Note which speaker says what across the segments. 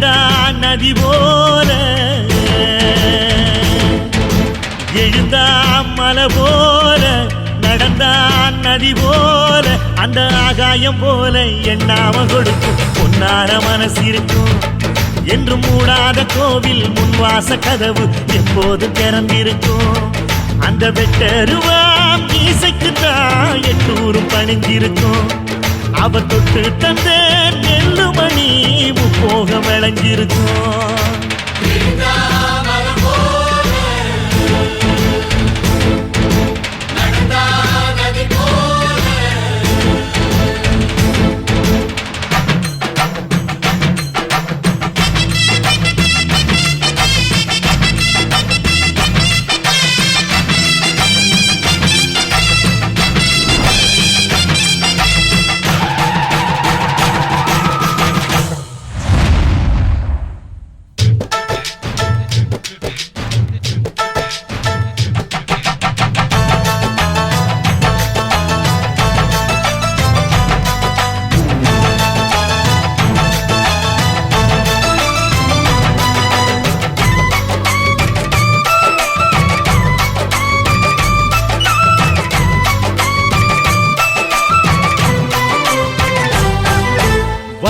Speaker 1: தாண்டா நதி போல. எழுந்தா மலை போல. நடந்தா நதி போல. அந்த ஆகாயம் போல எண்ணாம கொடுக்கும். பொன்னார மனசிருக்கும். என்று மூடாத கோவில் முன்வாச கதவு எப்போது திறந்திருக்கும்? அந்த வெட்டருவாம் இசைக்கு தான் எட்டூரும் பணிஞ்சிருக்கும் அவ தொட்டு தந்த நெல்லுமா நீ போக விளைஞ்சிருக்கும்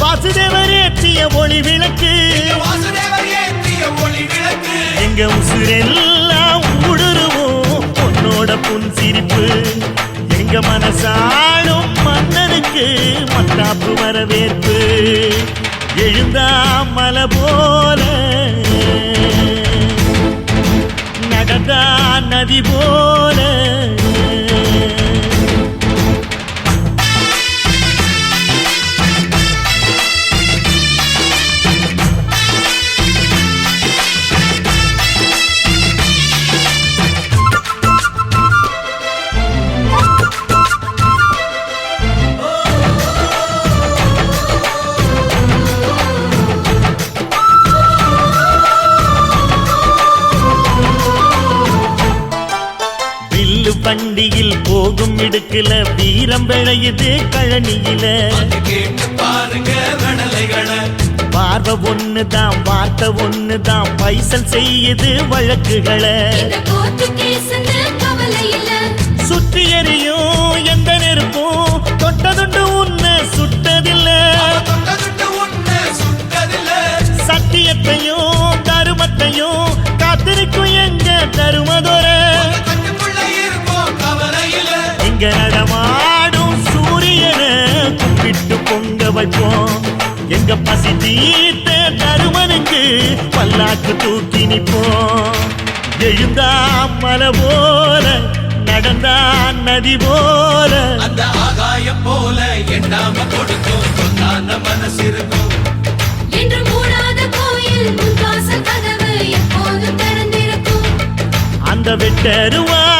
Speaker 1: வாசுதேவர் ஏற்றிய ஒளி விளக்கு. எங்க உசுரெல்லாம் ஊடுருவோம் உன்னோட புன் சிரிப்பு எங்க மனசாளும் மன்னனுக்கு மத்தாப்பு வரவேற்பு. எழுந்தா மலை போல. நடந்தா நதி போல வண்டியில் போகும் இடுக்குல வீரம் விளையுது கழனியில. பார்வை ஒண்ணுதான் வார்த்தை ஒண்ணுதான் பைசல் செய்யுது வழக்குகளை. சுற்றி எரியும் எந்த நெருப்பும் தொட்டதுண்டு உன்னை சுட்டதில்லை. இங்க நடமாடும் சூரியனை கும்பிட்டு பொங்க வைப்போம். எங்க பசி தீர்த்த தருமனுக்கு பல்லாக்கு தூக்கி நிப்போம் எழுந்தா மலை போல நடந்தா நதி போல.
Speaker 2: அந்த ஆகாயம் போல எண்ணாம கொடுக்கும். பொன்னான மனசு இருக்கும்.
Speaker 3: என்று மூடாத கோயில்
Speaker 1: அந்த வெட்டருவாம்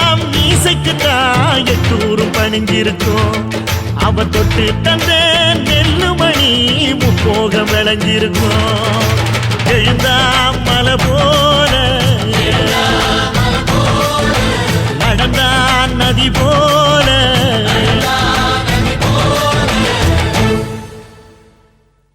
Speaker 1: இசைக்கு தாய கூறும் பணிஞ்சிருக்கும். அவ தொட்டு தந்த நெல்லு மணி முப்போக விளைஞ்சிருக்கும். எழுந்தா மலை போல நடந்தா நதி போல